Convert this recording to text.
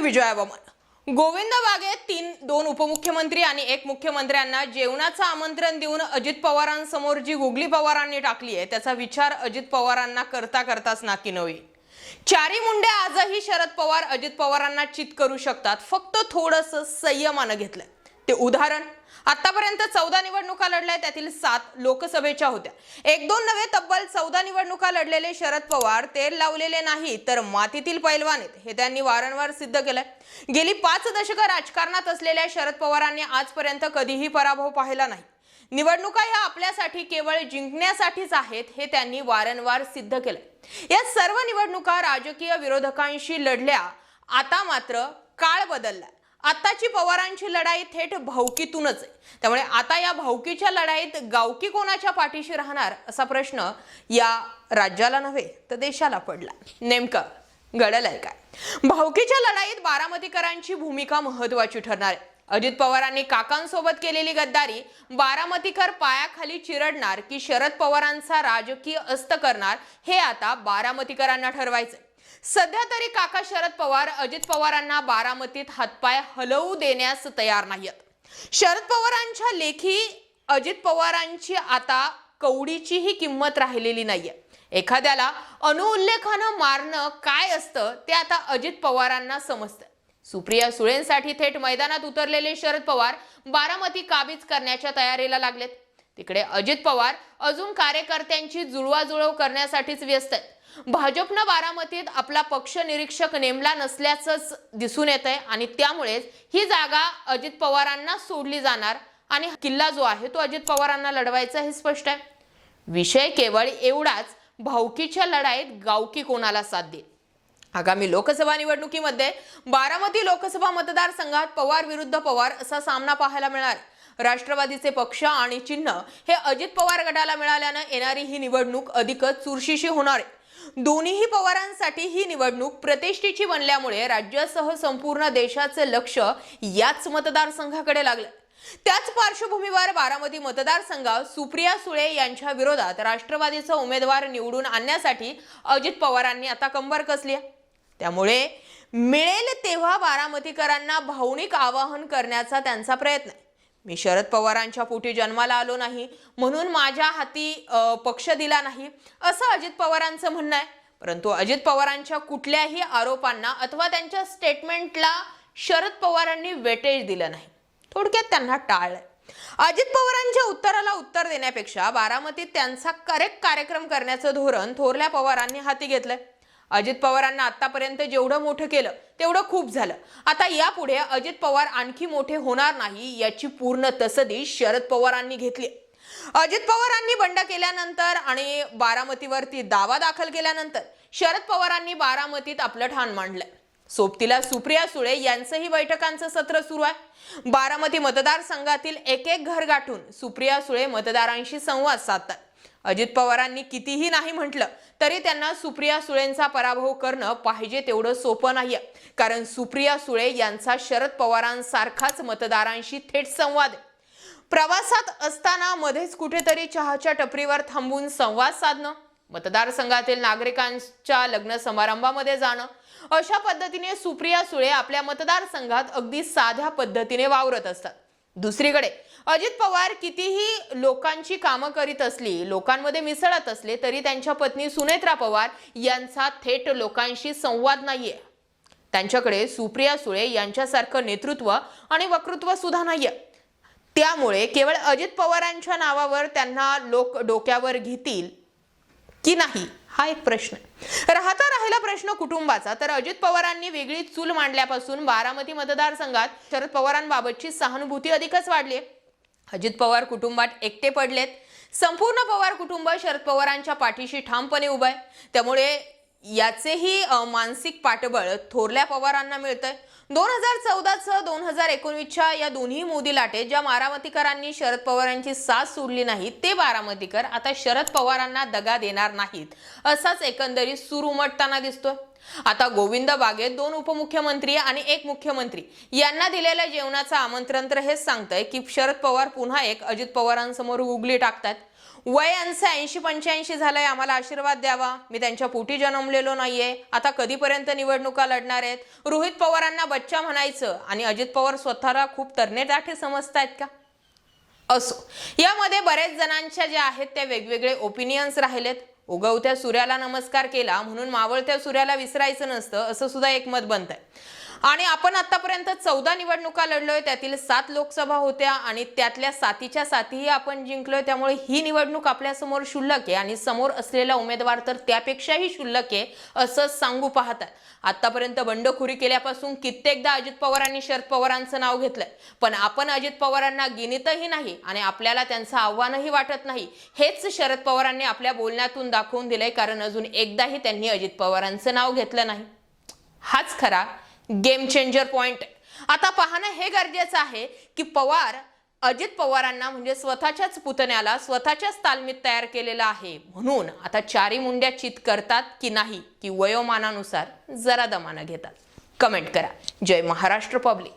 विजयावमन गोविंद बागे तीन दोन उपमुख्यमंत्री आणि एक मुख्यमंत्र्यांना जेवणाचं आमंत्रण देऊन अजित पवारांसमोर जी गुगली पवारांनी टाकली आहे त्याचा विचार अजित पवारांना करता करताच नाकी नव्हे चारी मुंडे आजही शरद पवार अजित पवारांना चित करू शकतात फक्त थोडंसं संयमानं घेतलं ते उदाहरण. आतापर्यंत चौदा निवडणुका लढल्या त्यातील सात लोकसभेच्या होत्या. एक दोन नव्हे तब्बल चौदा निवडणुका लढलेले शरद पवार तेल लावलेले नाही तर मातीतील पैलवान आहेत हे त्यांनी वारंवार सिद्ध केलंय. गेली पाच दशकं राजकारणात असलेल्या शरद पवारांनी आजपर्यंत कधीही पराभव पाहिला नाही. निवडणुका ह्या आपल्यासाठी केवळ जिंकण्यासाठीच आहेत हे त्यांनी वारंवार सिद्ध केलंय. या सर्व निवडणुका राजकीय विरोधकांशी लढल्या आता मात्र काळ बदलला आताची पवारांची लढाई थेट भावकीतूनच आहे. त्यामुळे आता या भावकीच्या लढाईत गावकी कोणाच्या पाठीशी राहणार असा प्रश्न या राज्याला नव्हे तर देशाला पडला. नेमकं घडलंय काय? भावकीच्या लढाईत बारामतीकरांची भूमिका महत्वाची ठरणार आहे. अजित पवारांनी काकांसोबत केलेली गद्दारी बारामतीकर पायाखाली चिरडणार की शरद पवारांचा राजकीय अस्त करणार हे आता बारामतीकरांना ठरवायचंय. सध्या तरी काका शरद पवार अजित पवारांना बारामतीत हातपाय हलवू देण्यास तयार नाहीत शरद पवारांच्या लेखी अजित पवारांची आता कवडीचीही किंमत राहिलेली नाहीये. एखाद्याला अनुउल्लेखानं मारणं काय असतं ते आता अजित पवारांना समजतं सुप्रिया सुळेंसाठी थेट मैदानात उतरलेले शरद पवार बारामती काबीज करण्याच्या तयारीला लागलेत. तिकडे अजित पवार अजून कार्यकर्त्यांची जुळवाजुळव करण्यासाठीच व्यस्त आहेत. भाजपनं बारामतीत आपला पक्ष निरीक्षक नेमला नसल्याचंच दिसून येत आहे आणि त्यामुळेच ही जागा अजित पवारांना सोडली जाणार आणि किल्ला जो आहे तो अजित पवारांना लढवायचा हे स्पष्ट आहे. विषय केवळ एवढाच भावकीच्या लढाईत गावकी कोणाला साथ देईल? आगामी लोकसभा निवडणुकीमध्ये बारामती लोकसभा मतदारसंघात पवार विरुद्ध पवार असा सामना पाहायला मिळणार. आहे. राष्ट्रवादीचे पक्ष आणि चिन्ह हे अजित पवार गटाला मिळाल्यानं येणारी ही निवडणूक अधिकच चुरशीशी होणार आहे. दोन्हीही पवारांसाठी ही निवडणूक प्रतिष्ठेची बनल्यामुळे राज्यासह संपूर्ण देशाचे लक्ष याच मतदारसंघाकडे लागलं त्याच पार्श्वभूमीवर बारामती मतदारसंघात सुप्रिया सुळे यांच्या विरोधात राष्ट्रवादीचा उमेदवार निवडून आणण्यासाठी अजित पवारांनी आता कंबर कसली आहे? त्यामुळे मिळेल तेव्हा बारामतीकरांना भावनिक आवाहन करण्याचा त्यांचा प्रयत्न आहे. मी शरद पवारांच्या पोटी जन्माला आलो नाही म्हणून माझ्या हाती पक्ष दिला नाही असं अजित पवारांचं म्हणणं आहे. परंतु अजित पवारांच्या कुठल्याही आरोपांना अथवा त्यांच्या स्टेटमेंटला शरद पवारांनी वेटेज दिलं नाही. थोडक्यात त्यांना टाळलंय अजित पवारांच्या उत्तराला उत्तर देण्यापेक्षा बारामतीत त्यांचा करेक्ट कार्यक्रम करण्याचं धोरण थोरल्या पवारांनी हाती घेतलंय. अजित पवारांना आतापर्यंत जेवढं मोठं केलं तेवढं खूप झालं. आता यापुढे अजित पवार आणखी मोठे होणार नाही याची पूर्ण तसदी शरद पवारांनी घेतली. अजित पवारांनी बंड केल्यानंतर आणि बारामतीवरती दावा दाखल केल्यानंतर शरद पवारांनी बारामतीत आपलं ठाण मांडलंय सोबतीला सुप्रिया सुळे यांचंही बैठकांचं सत्र सुरू आहे. बारामती मतदारसंघातील एक एक घर गाठून सुप्रिया सुळे मतदारांशी संवाद साधतात. अजित पवारांनी कितीही नाही म्हटलं तरी त्यांना सुप्रिया सुळेंचा पराभव करणं पाहिजे तेवढं सोपं नाहीये. कारण सुप्रिया सुळे यांचा शरद पवारांसारखाच मतदारांशी थेट संवाद प्रवासात असताना मध्येच कुठेतरी चहाच्या टपरीवर थांबून संवाद साधणं मतदारसंघातील नागरिकांच्या लग्न समारंभामध्ये जाणं अशा पद्धतीने सुप्रिया सुळे आपल्या मतदारसंघात अगदी साध्या पद्धतीने वावरत असतात. दुसरीकडे अजित पवार कितीही लोकांची कामं करीत असली लोकांमध्ये मिसळत असले तरी त्यांच्या पत्नी सुनेत्रा पवार यांचा थेट लोकांशी संवाद नाहीये. त्यांच्याकडे सुप्रिया सुळे यांच्यासारखं नेतृत्व आणि वक्तृत्व सुद्धा नाहीये. त्यामुळे केवळ अजित पवारांच्या नावावर त्यांना लोक डोक्यावर घेतील की नाही हा एक प्रश्न राहता राहिला प्रश्न कुटुंबाचा. तर अजित पवारांनी वेगळी चूल मांडल्यापासून बारामती मतदारसंघात शरद पवारांबाबतची सहानुभूती अधिकच वाढली. अजित पवार कुटुंबात एकटे पडलेत. संपूर्ण पवार कुटुंब शरद पवारांच्या पाठीशी ठामपणे उभं आहे. त्यामुळे याचेही मानसिक पाठबळ थोरल्या पवारांना मिळतंय. दोन हजार चौदाचं दोन हजार एकोणवीसच्या या दोन्ही मोदी लाटेत ज्या बारामतीकरांनी शरद पवारांची साथ सोडली नाही ते बारामतीकर आता शरद पवारांना दगा देणार नाहीत. असाच एकंदरीत सूर उमटताना दिसतोय. आता गोविंद बागेत दोन उपमुख्यमंत्री आणि एक मुख्यमंत्री यांना दिलेल्या जेवणाचं आमंत्रण तर हेच सांगतंय की शरद पवार पुन्हा एक अजित पवारांसमोर उगली टाकतात वय यांचं ऐंशी पंच्याऐंशी झालंय आम्हाला आशीर्वाद द्यावा. मी त्यांच्या पोटी जन्मलेलो नाहीये. आता कधीपर्यंत निवडणुका लढणार आहेत? रोहित पवारांना बच्चा म्हणायचं आणि अजित पवार स्वतःला खूप तरणे समजतायत का? असो. यामध्ये बरेच जणांच्या ज्या आहेत त्या वेगवेगळे ओपिनियन्स राहिलेत. उगवत्या सूर्याला नमस्कार केला म्हणून मावळत्या सूर्याला विसरायचं नसतं असं सुद्धा एक मत बनत आहे आणि आपण आतापर्यंत चौदा निवडणुका लढलोय त्यातील सात लोकसभा होत्या आणि त्यातल्या सातीच्या साथीही आपण जिंकलोय. त्यामुळे ही निवडणूक आपल्यासमोर शुल्लक क्षुल्लक आहे आणि समोर असलेला उमेदवार तर त्यापेक्षाही क्षुल्लक आहे असं सांगू पाहतात. आतापर्यंत बंडखोरी केल्यापासून कित्येकदा अजित पवारांनी शरद पवारांचं नाव घेतलंय. पण आपण अजित पवारांना गिनितही नाही आणि आपल्याला त्यांचं आव्हानही वाटत नाही. हेच शरद पवारांनी आपल्या बोलण्यातून दाखवून दिलंय कारण अजून एकदाही त्यांनी अजित पवारांचं नाव घेतलं नाही. हाच खरा गेम चेंजर पॉइंट आता पाहणं हे गरजेचं आहे की पवार अजित पवारांना म्हणजे स्वतःच्याच पुतण्याला स्वतःच्याच तालमीत तयार केलेला आहे. म्हणून आता चारी मुंड्या चित करतात की नाही की वयोमानानुसार जरा दमानं घेतात. कमेंट करा. जय महाराष्ट्र पब्लिक